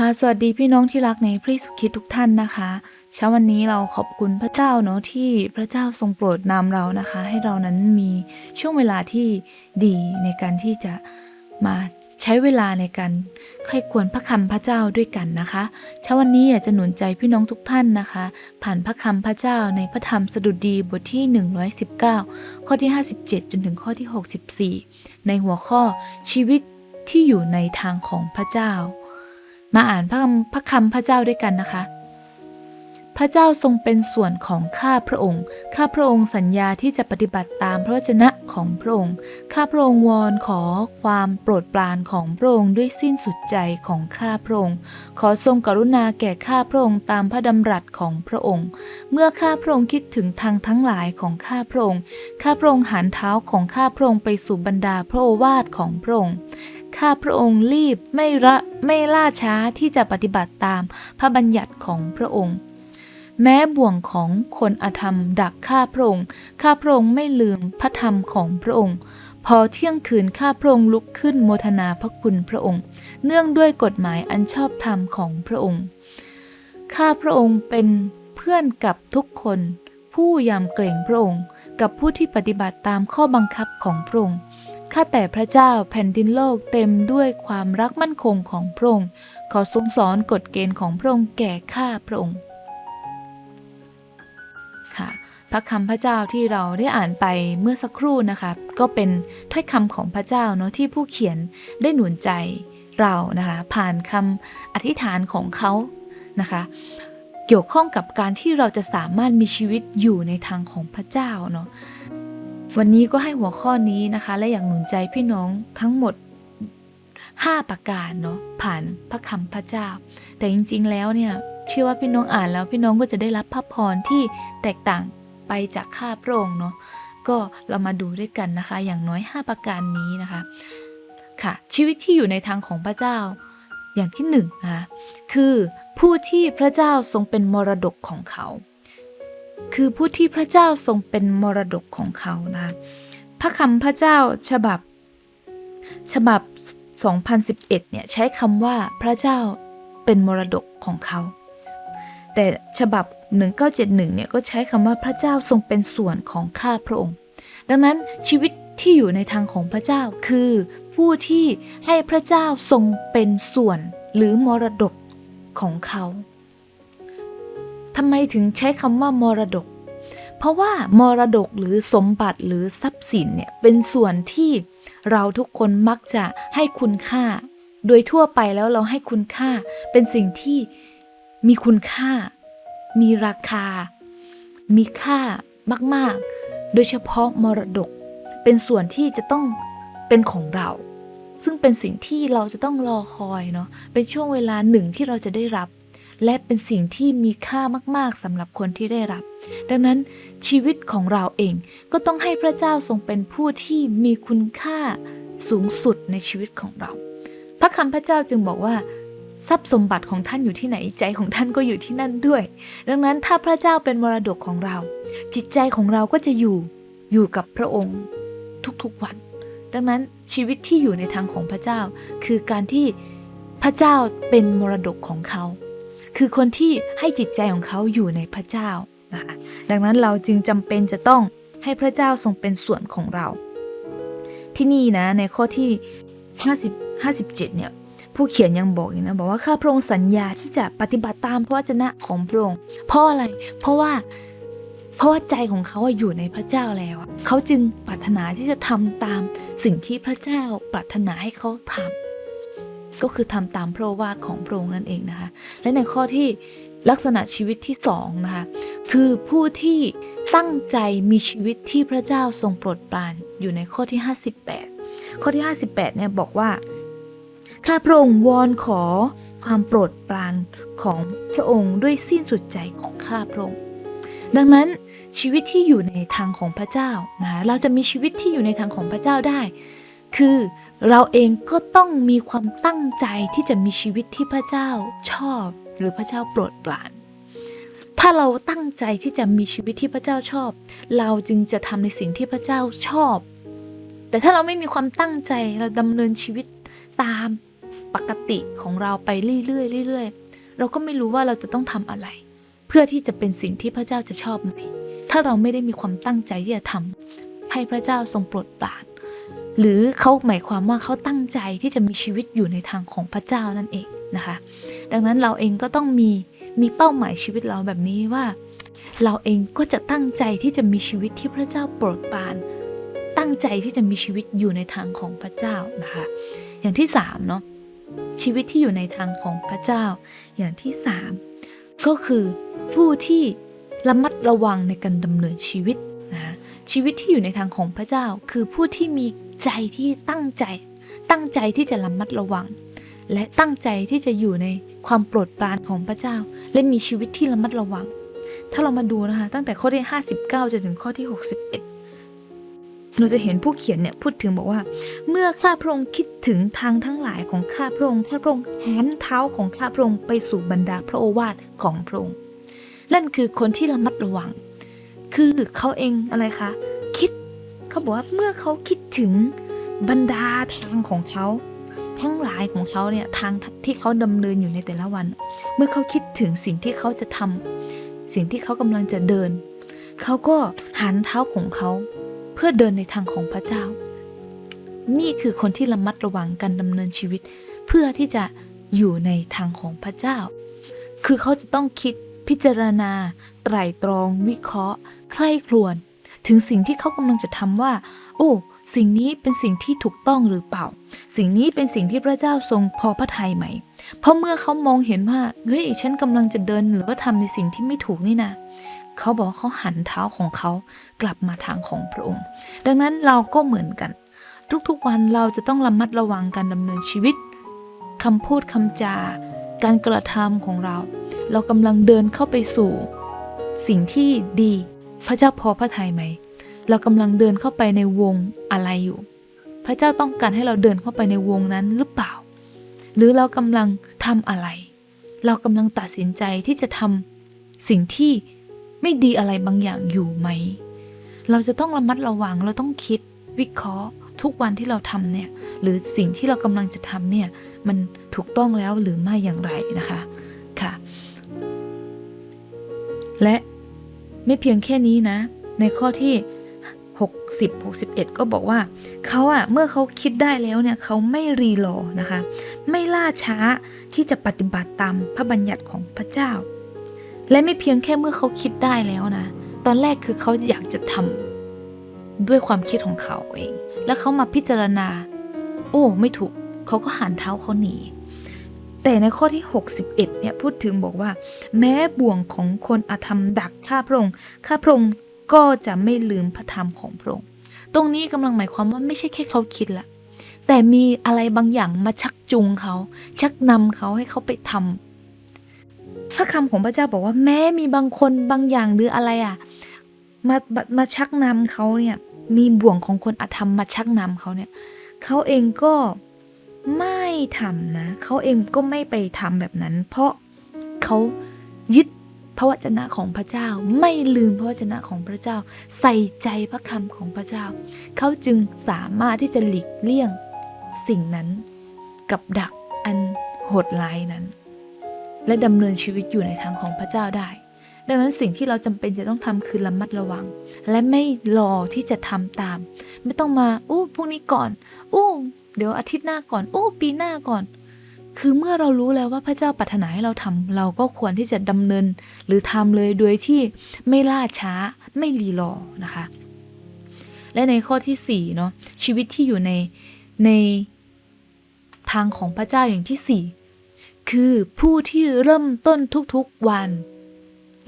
ค่ะสวัสดีพี่น้องที่รักในพระเยซูคริสต์ทุกท่านนะคะเช้าวันนี้เราขอบคุณพระเจ้าเนาะที่พระเจ้าทรงโปรดนำเรานะคะ ให้เรานั้นมีช่วงเวลาที่ดีในการที่จะมาใช้เวลาในการใคร่ควรพระคำพระเจ้าด้วยกันนะคะเช้าวันนี้อยากจะหนุนใจพี่น้องทุกท่านนะคะ ผ่านพระคำพระเจ้าในพระธรรมสดุดีบทที่ 119 ข้อที่ 57 จนถึงข้อที่ 64 ในหัวข้อชีวิตที่อยู่ในทางของพระเจ้า มาอ่านพระคำพระคำพระเจ้าด้วยกันนะคะ พระเจ้าทรงเป็นส่วนของข้าพระองค์ ข้าพระองค์สัญญาที่จะปฏิบัติตามพระวจนะของพระองค์ ข้าพระองค์วอนขอความโปรดปรานของพระองค์ด้วยสิ้นสุดใจของข้าพระองค์ ขอทรงกรุณาแก่ข้าพระองค์ตามพระดำรัสของพระองค์ เมื่อข้าพระองค์คิดถึงทางทั้งหลายของข้าพระองค์ ข้าพระองค์หันเท้าของข้าพระองค์ไปสู่บรรดาพระโอวาทของพระองค์ ข้าพระองค์รีบไม่ละไม่ล่าช้าที่จะปฏิบัติตามพระบัญญัติของพระองค์ แม้บ่วงของคนอธรรมดักข้าพระองค์ ข้าพระองค์ไม่ลืมพระธรรมของพระองค์ พอเที่ยงคืนข้าพระองค์ลุกขึ้นโมทนาพระคุณพระองค์ เนื่องด้วยกฎหมายอันชอบธรรมของพระองค์ ข้าพระองค์เป็นเพื่อนกับทุกคน ผู้ยำเกรงพระองค์ กับผู้ที่ปฏิบัติตามข้อบังคับของพระองค์ ข้าแต่พระเจ้าแผ่นดินโลกเต็มด้วยความรักมั่นคงของพระองค์ ขอทรงสอนกฎเกณฑ์ของพระองค์แก่ข้าพระองค์ ค่ะ พระคำพระเจ้าที่เราได้อ่านไปเมื่อสักครู่นะคะ ก็เป็นถ้อยคำของพระเจ้าเนาะที่ผู้เขียนได้หนุนใจเรานะคะ ผ่านคำอธิษฐานของเขานะคะเกี่ยวข้องกับการที่เราจะสามารถมีชีวิตอยู่ในทางของพระเจ้าเนาะ วันนี้ก็ให้หัวข้อนี้นะคะ และอย่ากหนุนใจพี่น้องทั้งหมด 5 ประการเนาะผ่านพระคำพระเจ้า แต่จริงๆแล้วเนี่ยเชื่อว่าพี่น้องอ่านแล้วพี่น้องก็จะได้รับพระพรที่แตกต่างไปจากข้าพระองค์เนาะก็เรามาดูด้วยกันนะคะ อย่างน้อย 5 ประการนี้นะคะค่ะ ชีวิตที่อยู่ในทางของพระเจ้าอย่างที่หนึ่งนะคะคือผู้ที่พระเจ้าทรงเป็นมรดกของเขา คือผู้ที่พระเจ้าทรงเป็นมรดกของเขานะพระคำพระเจ้าฉบับ ฉบับ 2011 เนี่ยใช้คำว่าพระเจ้าเป็นมรดกของเขา แต่ฉบับ 1971 เนี่ยก็ใช้คำว่าพระเจ้าทรงเป็นส่วนของข้าพระองค์ ดังนั้นชีวิตที่อยู่ในทางของพระเจ้าคือผู้ที่ให้พระเจ้าทรงเป็นส่วนหรือมรดกของเขา ทำไมถึงใช้คำว่ามรดก เพราะว่ามรดกหรือสมบัติหรือทรัพย์สินเนี่ยเป็นส่วนที่เราทุกคนมักจะให้คุณค่า โดยทั่วไปแล้วเราให้คุณค่า เป็นสิ่งที่มีคุณค่า มีราคา มีค่ามาก ๆ โดยเฉพาะมรดก เป็นส่วนที่จะต้องเป็นของเรา ซึ่งเป็นสิ่งที่เราจะต้องรอคอยเนาะเป็นช่วงเวลาหนึ่งที่เราจะได้รับ และเป็นสิ่งที่มีค่ามาก ๆสำหรับคนที่ได้รับ ดังนั้นชีวิตของเราเองก็ต้องให้พระเจ้าทรงเป็นผู้ที่มีคุณค่าสูงสุดในชีวิตของเรา พระคำพระเจ้าจึงบอกว่าทรัพย์สมบัติของท่านอยู่ที่ไหนใจของท่านก็อยู่ที่นั่นด้วย ดังนั้นถ้าพระเจ้าเป็นมรดกของเรา จิตใจของเราก็จะอยู่อยู่กับพระองค์ทุกๆวัน ดังนั้นชีวิตที่อยู่ในทางของพระเจ้า คือการที่พระเจ้าเป็นมรดกของเขา คือคนที่ให้จิตใจของเขาอยู่ในพระเจ้านะคะดังนั้นเราจึงจำเป็นจะต้องให้พระเจ้าทรงเป็นส่วนของเรา ที่นี่นะในข้อที่ 50 57 เนี่ยผู้เขียนยังบอกอีกนะบอกว่าข้าพระองค์สัญญาที่จะปฏิบัติตามพระวจนะของพระองค์เพราะอะไร เพราะว่าเพราะว่าใจของเขาอยู่ในพระเจ้าแล้วเขาจึงปรารถนาที่จะทำตามสิ่งที่พระเจ้าปรารถนาให้เขาทำ ก็คือทำตามพระวาทของพระองค์นั่นเองนะคะ และในข้อที่ลักษณะชีวิตที่สองนะคะคือผู้ที่ตั้งใจมีชีวิตที่พระเจ้าทรงโปรดปรานอยู่ในข้อที่ 58 ข้อที่ 58เนี่ยบอกว่าข้าพระองค์วอนขอความโปรดปรานของพระองค์ด้วยสิ้นสุดใจของข้าพระองค์ดังนั้นชีวิตที่อยู่ในทางของพระเจ้านะเราจะมีชีวิตที่อยู่ในทางของพระเจ้าได้ คือ เราเองก็ต้องมีความตั้งใจที่จะมีชีวิตที่พระเจ้าชอบหรือพระเจ้าโปรดปราน ถ้าเราตั้งใจที่จะมีชีวิตที่พระเจ้าชอบ เราจึงจะทำในสิ่งที่พระเจ้าชอบ แต่ถ้าเราไม่มีความตั้งใจเราดำเนินชีวิตตามปกติของเราไปเรื่อยๆเรื่อยๆ เราก็ไม่รู้ว่าเราจะต้องทำอะไร เพื่อที่จะเป็นสิ่งที่พระเจ้าจะชอบไหม ถ้าเราไม่ได้มีความตั้งใจที่จะทำให้พระเจ้าทรงโปรดปราน หรือเขาหมายความว่าเขาตั้งใจที่จะมีชีวิตอยู่ในทางของพระเจ้านั่นเองนะคะ ดังนั้นเราเองก็ต้องมีมีเป้าหมายชีวิตเราแบบนี้ว่า เราเองก็จะตั้งใจที่จะมีชีวิตที่พระเจ้าโปรดปรานตั้งใจที่จะมีชีวิตอยู่ในทางของพระเจ้านะคะ อย่างที่สามเนาะชีวิตที่อยู่ในทางของพระเจ้า อย่างที่สามก็คือผู้ที่ระมัดระวังในการดำเนินชีวิตนะชีวิตที่อยู่ในทางของพระเจ้า คือผู้ที่มี ใจที่ตั้งใจ ตั้งใจที่จะระมัดระวัง และตั้งใจที่จะอยู่ในความโปรดปรานของพระเจ้า และมีชีวิตที่ระมัดระวัง ถ้าเรามาดูนะคะ ตั้งแต่ข้อที่ 59จนถึงข้อที่ 61เราจะเห็นผู้เขียนเนี่ยพูดถึงบอกว่า เมื่อข้าพระองค์คิดถึงทางทั้งหลายของข้าพระองค์ข้าพระองค์หันเท้าของข้าพระองค์ไปสู่บรรดาพระโอวาทของพระองค์นั่นคือคนที่ระมัดระวัง คือเขาเองอะไรคะ เขาบอกว่าเมื่อเขาคิดถึงบรรดาทางของเขาทั้งหลายของเขาเนี่ยทางที่เขาดำเนินอยู่ในแต่ละวัน เมื่อเขาคิดถึงสิ่งที่เขาจะทำสิ่งที่เขากำลังจะเดิน เขาก็หันเท้าของเขา เพื่อเดินในทางของพระเจ้า นี่คือคนที่ระมัดระวังการดำเนินชีวิต เพื่อที่จะอยู่ในทางของพระเจ้า คือเขาจะต้องคิดพิจารณา ไตร่ตรอง วิเคราะห์ ใคร่ครวญ ถึงสิ่งที่เขากำลังจะทำว่า โอ้สิ่งนี้เป็นสิ่งที่ถูกต้องหรือเปล่า สิ่งนี้เป็นสิ่งที่พระเจ้าทรงพอพระทัยไหม เพราะเมื่อเขามองเห็นว่า เฮ้ย ฉันกำลังจะเดินหรือว่าทำในสิ่งที่ไม่ถูกนี่นะ เขาบอกเขาหันเท้าของเขากลับมาทางของพระองค์ ดังนั้นเราก็เหมือนกัน ทุกๆวันเราจะต้องระมัดระวังการดำเนินชีวิตคำพูดคำจา การกระทำของเรา เรากำลังเดินเข้าไปสู่ สิ่งที่ดี พระเจ้าพอพระทัยไหม เรากำลังเดินเข้าไปในวงอะไรอยู่ พระเจ้าต้องการให้เราเดินเข้าไปในวงนั้นหรือเปล่า หรือเรากำลังทำอะไร เรากำลังตัดสินใจที่จะทำสิ่งที่ไม่ดีอะไรบางอย่างอยู่ไหม เราจะต้องระมัดระวัง เราต้องคิดวิเคราะห์ ทุกวันที่เราทำเนี่ย หรือสิ่งที่เรากำลังจะทำเนี่ย มันถูกต้องแล้วหรือไม่อย่างไรนะคะ ค่ะ และ ไม่เพียงแค่นี้นะ ในข้อที่ 60 61 ก็บอกว่าเขาอะเมื่อเขาคิดได้แล้วเนี่ยเขาไม่รีรอนะคะ ไม่ล่าช้าที่จะปฏิบัติตามพระบัญญัติของพระเจ้า และไม่เพียงแค่เมื่อเขาคิดได้แล้วนะ ตอนแรกคือเขาอยากจะทำด้วยความคิดของเขาเอง แล้วเขามาพิจารณา โอ้ ไม่ถูกเขาก็หันเท้าเขาหนี แต่ในข้อที่ 61เนี่ยพูดถึงบอกว่า แม้บ่วงของคนอาธรรมดักข้าพระองค์ข้าพระองค์ก็จะไม่ลืมพระธรรมของพระองค์ตรงนี้กำลังหมายความว่าไม่ใช่แค่เขาคิดละแต่มีอะไรบางอย่างมาชักจูงเขา ชักนำเขาให้เขาไปทำพระคำของพระเจ้าบอกว่าแม้มีบางคนบางอย่างหรืออะไรอะมามามาชักนำเขาเนี่ยมีบ่วงของคนอาธรรมมาชักนำเขาเนี่ยเขาเองก็ ไม่ทำนะเขาเองก็ไม่ไปทำแบบนั้น เพราะเขายึดพระวจนะของพระเจ้า ไม่ลืมพระวจนะของพระเจ้า ใส่ใจพระคำของพระเจ้า เขาจึงสามารถที่จะหลีกเลี่ยงสิ่งนั้นกับดักอันโหดร้ายนั้น และดำเนินชีวิตอยู่ในทางของพระเจ้าได้ ดังนั้นสิ่งที่เราจำเป็นจะต้องทำคือระมัดระวัง และไม่รอที่จะทำตาม ไม่ต้องมา อู้พรุ่งนี้ก่อน อู้ เดี๋ยวอาทิตย์หน้าก่อนอู้ปีหน้าก่อน คือเมื่อเรารู้แล้วว่าพระเจ้าปรารถนาให้เราทำเราก็ควรที่จะดำเนิน หรือทำเลยโดยที่ไม่ล่าช้าไม่รีรอนะคะ และในข้อที่สี่เนาะชีวิตที่อยู่ในในทางของพระเจ้าอย่างที่สี่คือผู้ที่เริ่มต้นทุกๆวัน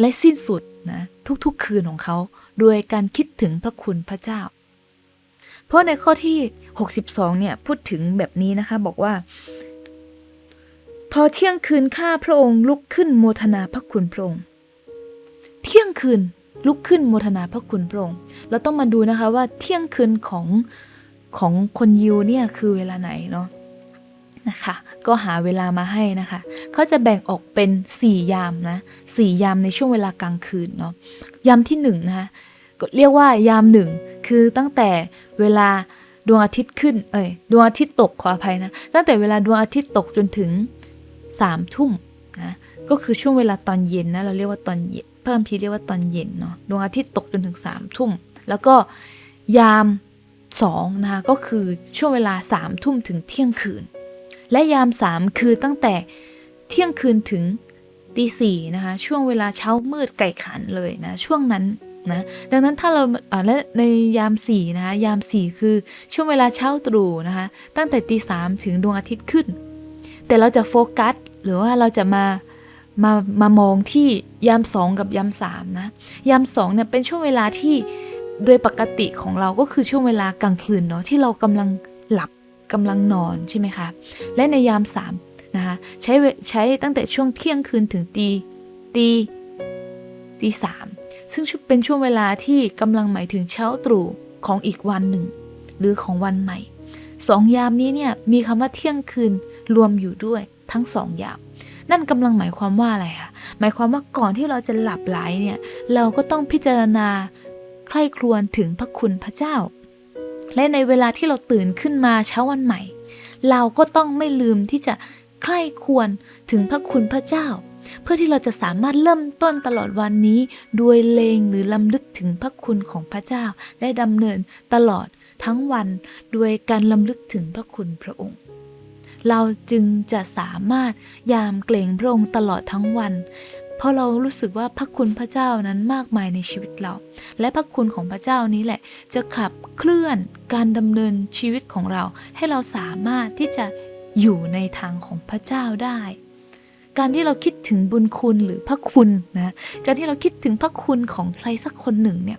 และสิ้นสุดนะทุกๆคืนของเขา โดยการคิดถึงพระคุณพระเจ้า เพราะในข้อที่ 62 เนี่ย พูดถึงแบบนี้นะคะ บอกว่า พอเที่ยงคืนข้าพระองค์ลุกขึ้นโมทนาพระคุณพระองค์ เที่ยงคืนลุกขึ้นโมทนาพระคุณพระองค์ เราต้องมาดูนะคะว่าเที่ยงคืนของของคนยิวเนี่ยคือเวลาไหนเนาะนะคะก็หาเวลามาให้นะคะ เขาจะแบ่งออกเป็น 4 ยามนะสี่ยามในช่วงเวลากลางคืนเนาะยามที่1นงนะคะ เรียกว่ายามหนึ่ง คือตั้งแต่เวลาดวงอาทิตย์ขึ้น เอ้ย ดวงอาทิตย์ตกขออภัยนะ ตั้งแต่เวลาดวงอาทิตย์ตกจนถึงสามทุ่มนะ ก็คือช่วงเวลาตอนเย็นนะ เราเรียกว่าตอนเย็นพระคัมภีร์เรียกว่าตอนเย็นเนาะ ดวงอาทิตย์ตกจนถึงสามทุ่ม แล้วก็ยามสองนะคะก็คือช่วงเวลาสามทุ่มถึงเที่ยงคืน และยามสามคือตั้งแต่เที่ยงคืนถึงตีสี่นะคะ ช่วงเวลาเช้ามืดไก่ขันเลยนะ ช่วงนั้น นะดังนั้นถ้าเราและในยามสี่นะคะยามสี่คือช่วงเวลาเช้าตรู่นะคะตั้งแต่ตีสามถึงดวงอาทิตย์ขึ้น แต่เราจะโฟกัสหรือว่าเราจะมามามามองที่ยามสองกับยามสามนะยามสองเนี่ยเป็นช่วงเวลาที่โดยปกติของเราก็คือช่วงเวลากลางคืนเนาะที่เรากำลังหลับกำลังนอนใช่ไหมคะและในยามสามนะคะใช้ใช้ตั้งแต่ช่วงเที่ยงคืนถึงตีตีตีสาม ซึ่งเป็นช่วงเวลาที่กำลังหมายถึงเช้าตรู่ของอีกวันหนึ่ง หรือของวันใหม่สองยามนี้เนี่ยมีคำว่าเที่ยงคืนรวมอยู่ด้วยทั้งสองยามนั่นกำลังหมายความว่าอะไรคะหมายความว่าก่อนที่เราจะหลับไหลเนี่ยเราก็ต้องพิจารณาใคร่ครวญถึงพระคุณพระเจ้า และในเวลาที่เราตื่นขึ้นมาเช้าวันใหม่ เราก็ต้องไม่ลืมที่จะใคร่ครวญถึงพระคุณพระเจ้า เพื่อที่เราจะสามารถเริ่มต้นตลอดวันนี้โดยเลงหรือลำลึกถึงพระคุณของพระเจ้า และดำเนินตลอดทั้งวันโดยการลำลึกถึงพระคุณพระองค์ เราจึงจะสามารถยามเกรงพระองค์ตลอดทั้งวัน เพราะเรารู้สึกว่าพระคุณพระเจ้านั้นมากมายในชีวิตเรา และพระคุณของพระเจ้านี้แหละ จะขับเคลื่อนการดำเนินชีวิตของเรา ให้เราสามารถที่จะอยู่ในทางของพระเจ้าได้ การที่เราคิดถึงบุญคุณหรือพระคุณนะการที่เราคิดถึงพระคุณของใครสักคนหนึ่งเนี่ย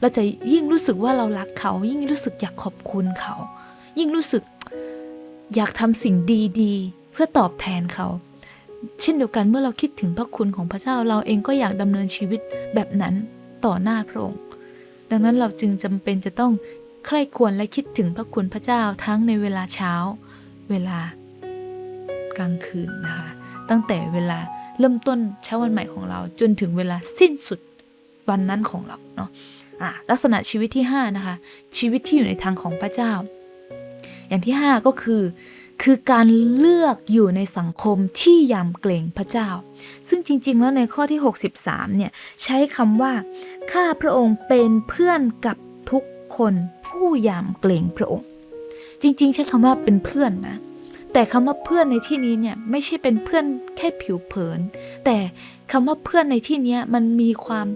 เราจะยิ่งรู้สึกว่าเรารักเขา ยิ่งรู้สึกอยากขอบคุณเขา ยิ่งรู้สึกอยากทำสิ่งดีๆ เพื่อตอบแทนเขา เช่นเดียวกันเมื่อเราคิดถึงพระคุณของพระเจ้าเราเองก็อยากดำเนินชีวิตแบบนั้นต่อหน้าพระองค์ดังนั้นเราจึงจำเป็นจะต้องใคร่ควรและคิดถึงพระคุณพระเจ้าทั้งในเวลาเช้า เวลากลางคืนนะคะ ตั้งแต่เวลาเริ่มต้นเช้าวันใหม่ของเรา จนถึงเวลาสิ้นสุดวันนั้นของเราเนาะะลักษณะชีวิตที่ห้านะคะ ชีวิตที่อยู่ในทางของพระเจ้า อย่างที่ 5 ก็คือคือการเลือกอยู่ในสังคมที่ยำเกรงพระเจ้า ซึ่งจริง ๆ แล้วในข้อที่ 63 เนี่ย ใช้คำว่า ข้าพระองค์เป็นเพื่อนกับทุกคนผู้ยำเกรงพระองค์ จริง ๆ ใช้คำว่าเป็นเพื่อนนะ แต่คำว่าเพื่อนในที่นี้เนี่ยไม่ใช่เป็นเพื่อนแค่ผิวเผิน แต่คำว่าเพื่อนในที่นี้มันมีความ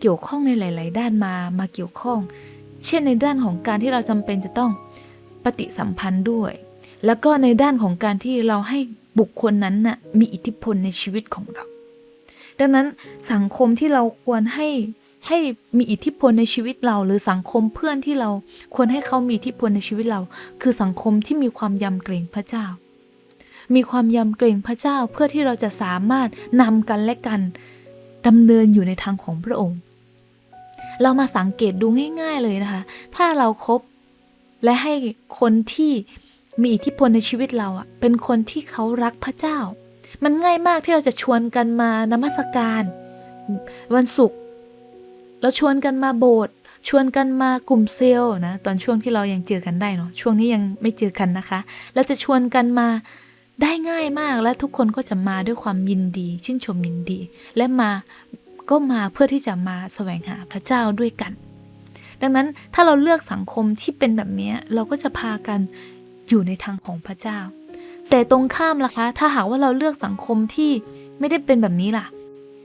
เกี่ยวข้องในหลาย ๆ ด้านมามาเกี่ยวข้อง เช่นในด้านของการที่เราจำเป็นจะต้องปฏิสัมพันธ์ด้วย แล้วก็ในด้านของการที่เราให้บุคคลนั้นน่ะมีอิทธิพลในชีวิตของเรา ดังนั้นสังคมที่เราควรให้ให้มีอิทธิพลในชีวิตเรา หรือสังคมเพื่อนที่เราควรให้เขามีอิทธิพลในชีวิตเรา คือสังคมที่มีความยำเกรงพระเจ้า มีความยำเกรงพระเจ้าเพื่อที่เราจะสามารถนำกันและกันดำเนินอยู่ในทางของพระองค์ เรามาสังเกตดูง่าย ๆเลยนะคะ ถ้าเราครบและให้คนที่มีอิทธิพลในชีวิตเราอะเป็นคนที่เขารักพระเจ้า มันง่ายมากที่เราจะชวนกันมานมัสการ วันศุกร์เราชวนกันมาโบสถ์ชวนกันมากลุ่มเซลล์นะตอนช่วงที่เรายังเจอกันได้เนาะช่วงนี้ยังไม่เจอกันนะคะเราจะชวนกันมา ได้ง่ายมากและทุกคนก็จะมาด้วยความยินดีชื่นชมยินดี และมาก็มาเพื่อที่จะมาแสวงหาพระเจ้าด้วยกัน ดังนั้นถ้าเราเลือกสังคมที่เป็นแบบนี้เราก็จะพากันอยู่ในทางของพระเจ้า แต่ตรงข้ามล่ะคะ ถ้าหากว่าเราเลือกสังคมที่ไม่ได้เป็นแบบนี้ล่ะ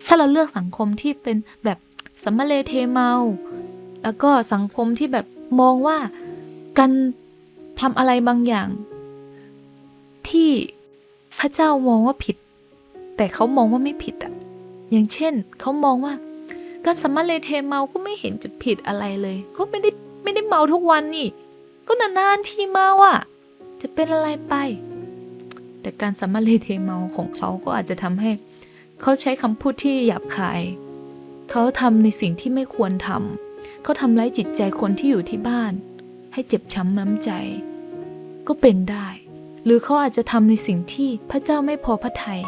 ถ้าเราเลือกสังคมที่เป็นแบบสัมมาเลเทเมา แล้วก็สังคมที่แบบมองว่าการทำอะไรบางอย่างที่ พระเจ้ามองว่าผิด แต่เขามองว่าไม่ผิดอะอย่างเช่น เขามองว่า การสมมาเลเทเมาก็ไม่เห็นจะผิดอะไรเลย ก็ไม่ได้ไม่ได้เมาทุกวันนี่ ก็นานๆทีเมาอะจะเป็นอะไรไป แต่การสมมาเลเทเมาของเขาก็อาจจะทำให้ เขาใช้คำพูดที่หยาบคาย เขาทำในสิ่งที่ไม่ควรทำเขาทำร้ายจิตใจคนที่อยู่ที่บ้าน ให้เจ็บช้ำน้ำใจ ก็เป็นได้ หรือเขาอาจจะทำในสิ่งที่พระเจ้าไม่พอพระทยัย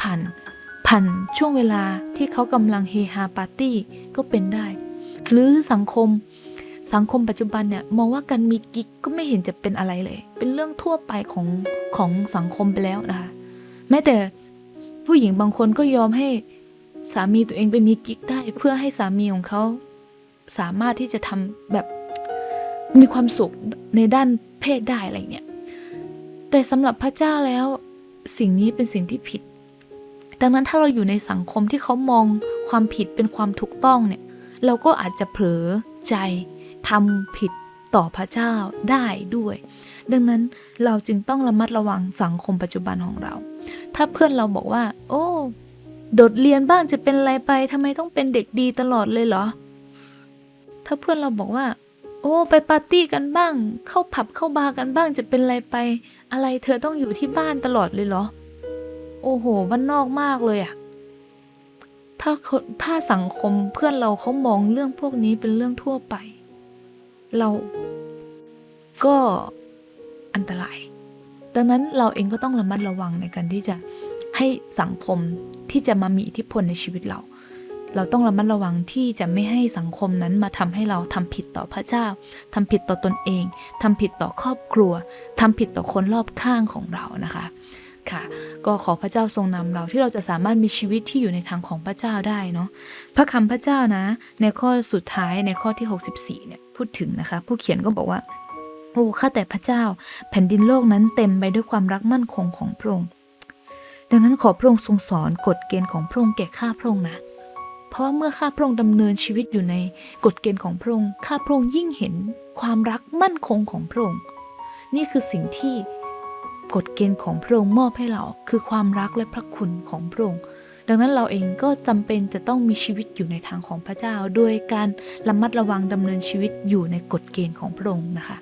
ผ่านผ่านช่วงเวลาที่เขากำลังเฮฮาปาร์ตี้ก็เป็นได้ หรือสังคมสังคมปัจจุบันเนี่ยมองว่าการมีกิ๊กก็ไม่เห็นจะเป็นอะไรเลย เป็นเรื่องทั่วไปของของสังคมไปแล้วนะคะแม้แต่ผู้หญิงบางคนก็ยอมให้สามีตัวเองไปมีกิ๊กได้ เพื่อให้สามีของเขาสามารถที่จะทำแบบมีความสุขในด้านเพศได้อะไรเงี้ย แต่สำหรับพระเจ้าแล้ว สิ่งนี้เป็นสิ่งที่ผิด ดังนั้นถ้าเราอยู่ในสังคมที่เขามองความผิดเป็นความถูกต้องเนี่ย เราก็อาจจะเผลอใจทำผิดต่อพระเจ้าได้ด้วย ดังนั้นเราจึงต้องระมัดระวังสังคมปัจจุบันของเรา ถ้าเพื่อนเราบอกว่า โอ้โดดเรียนบ้างจะเป็นอะไรไปทำไมต้องเป็นเด็กดีตลอดเลยเหรอ ถ้าเพื่อนเราบอกว่า โอ้ไปปาร์ตี้กันบ้าง เข้าผับเข้าบาร์กันบ้างจะเป็นอะไรไป อะไรเธอต้องอยู่ที่บ้านตลอดเลยเหรอ โอ้โหบ้านนอกมากเลยอะถ้าเขาถ้าสังคมเพื่อนเราเขามองเรื่องพวกนี้เป็นเรื่องทั่วไป เราก็อันตราย ดังนั้นเราเองก็ต้องระมัดระวังในการที่จะให้สังคมที่จะมามีอิทธิพลในชีวิตเรา เราต้องระมัดระวังที่จะไม่ให้สังคมนั้นมาทำให้เราทำผิดต่อพระเจ้าทำผิดต่อตนเองทำผิดต่อครอบครัวทำผิดต่อคนรอบข้างของเรานะคะค่ะก็ขอพระเจ้าทรงนำเราที่เราจะสามารถมีชีวิตที่อยู่ในทางของพระเจ้าได้เนาะพระคำพระเจ้านะ ในข้อสุดท้ายในข้อที่ 64เนี่ยพูดถึงนะคะ ผู้เขียนก็บอกว่า โอ้ข้าแต่พระเจ้า แผ่นดินโลกนั้นเต็มไปด้วยความรักมั่นคงของพระองค์ดังนั้นขอพระองค์ทรงสอนกฎเกณฑ์ของพระองค์แก่ข้าพระองค์นะ เพราะว่าเมื่อข้าพระองค์ดำเนินชีวิตอยู่ในกฎเกณฑ์ของพระองค์ข้าพระองค์ยิ่งเห็นความรักมั่นคงของพระองค์นี่คือสิ่งที่กฎเกณฑ์ของพระองค์มอบให้เราคือความรักและพระคุณของพระองค์ดังนั้นเราเองก็จำเป็นจะต้องมีชีวิตอยู่ในทางของพระเจ้า โดยการระมัดระวังดำเนินชีวิตอยู่ในกฎเกณฑ์ของพระองค์นะคะ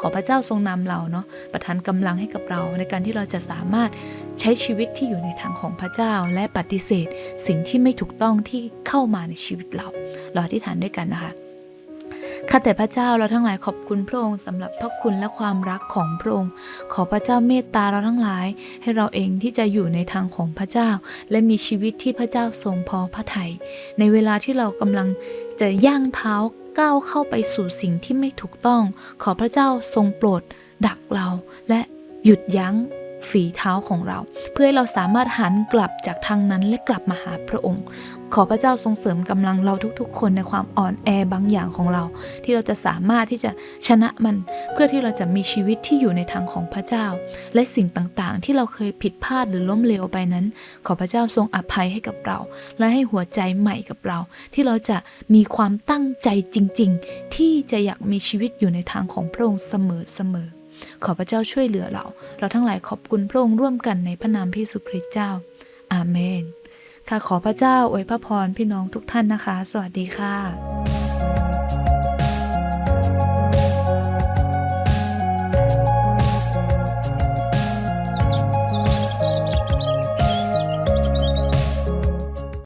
ขอพระเจ้าทรงนำเราเนาะประทานกำลังให้กับเรา ในการที่เราจะสามารถใช้ชีวิตที่อยู่ในทางของพระเจ้า และปฏิเสธ สิ่งที่ไม่ถูกต้องที่เข้ามาในชีวิตเราเราอธิษฐานด้วยกันนะคะข้าแต่พระเจ้าเราทั้งหลายขอบคุณพระองค์สำหรับพระคุณและความรักของพระองค์ ขอพระเจ้าเมตตาเราทั้งหลาย ให้เราเองที่จะอยู่ในทางของพระเจ้า และมีชีวิตที่พระเจ้าทรงพอพระทยัยในเวลาที่เรากำลังจะย่างเท้า ก้าวเข้าไปสู่สิ่งที่ไม่ถูกต้อง ขอพระเจ้าทรงโปรด ดักเรา และหยุดยั้งฝีเท้าของเรา เพื่อให้เราสามารถหันกลับจากทางนั้นและกลับมาหาพระองค์ ขอพระเจ้าทรงเสริมกำลังเราทุกๆ คนในความอ่อนแอบางอย่างของเรา ที่เราจะสามารถที่จะชนะมัน เพื่อที่เราจะมีชีวิตที่อยู่ในทางของพระเจ้า และสิ่งต่างๆ ที่เราเคยผิดพลาดหรือล้มเหลวไปนั้น ขอพระเจ้าทรงอภัยให้กับเรา และให้หัวใจใหม่กับเรา ที่เราจะมีความตั้งใจจริง ๆ ที่จะอยากมีชีวิตอยู่ในทางของพระองค์เสมอๆขอพระเจ้าช่วยเหลือเรา เราทั้งหลายขอบคุณพระองค์ร่วมกันในพระนามพระเยซูคริสต์เจ้า อาเมน ค่ะขอพระเจ้าอวยพระพรพี่น้องทุกท่านนะคะ สวัสดีค่ะ